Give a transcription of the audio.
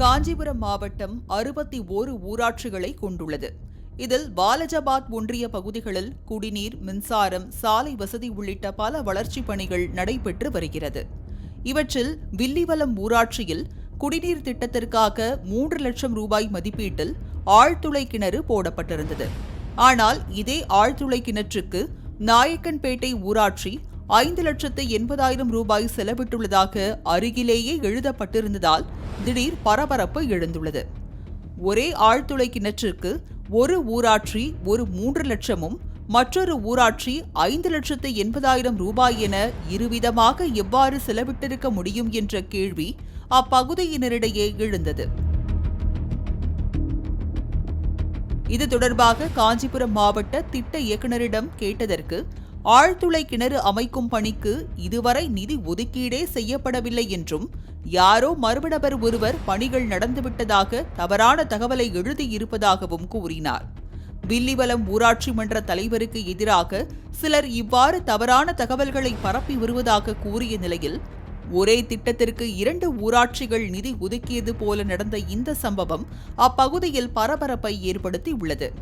காஞ்சிபுரம் மாவட்டம் அறுபத்தி ஓரு ஊராட்சிகளை கொண்டுள்ளது. இதில் பாலஜபாத் ஒன்றிய பகுதிகளில் குடிநீர் மின்சாரம் சாலை வசதி உள்ளிட்ட பல வளர்ச்சிப் பணிகள் நடைபெற்று வருகிறது. இவற்றில் வில்லிவலம் ஊராட்சியில் குடிநீர் திட்டத்திற்காக மூன்று லட்சம் ரூபாய் மதிப்பீட்டில் ஆழ்துளை கிணறு போடப்பட்டிருந்தது. ஆனால் இதே ஆழ்துளை கிணற்றுக்கு நாயக்கன்பேட்டை ஊராட்சி ஐந்து லட்சத்து எண்பதாயிரம் ரூபாய் செலவிட்டுள்ளதாக அருகிலேயே எழுதப்பட்டிருந்ததால் திடீர் பரபரப்பு எழுந்துள்ளது. ஒரே ஆழ்துளை கிணற்றிற்கு ஒரு ஊராட்சி ஒரு மூன்று லட்சமும் மற்றொரு ஊராட்சி ஐந்து லட்சத்து எண்பதாயிரம் ரூபாய் என இருவிதமாக எவ்வாறு செலவிட்டிருக்க முடியும் என்ற கேள்வி அப்பகுதியினரிடையே எழுந்தது. இது தொடர்பாக காஞ்சிபுரம் மாவட்ட திட்ட இயக்குநரிடம் கேட்டதற்கு ஆழ்துளை கிணறு அமைக்கும் பணிக்கு இதுவரை நிதி ஒதுக்கீடே செய்யப்படவில்லை என்றும் யாரோ மர்மநபர் ஒருவர் பணிகள் நடந்துவிட்டதாக தவறான தகவலை எழுதியிருப்பதாகவும் கூறினார். வில்லிவலம் ஊராட்சி மன்ற தலைவருக்கு எதிராக சிலர் இவ்வாறு தவறான தகவல்களை பரப்பி வருவதாக கூறிய நிலையில் ஒரே திட்டத்திற்கு இரண்டு ஊராட்சிகள் நிதி ஒதுக்கியது போல நடந்த இந்த சம்பவம் அப்பகுதியில் பரபரப்பை ஏற்படுத்தி உள்ளது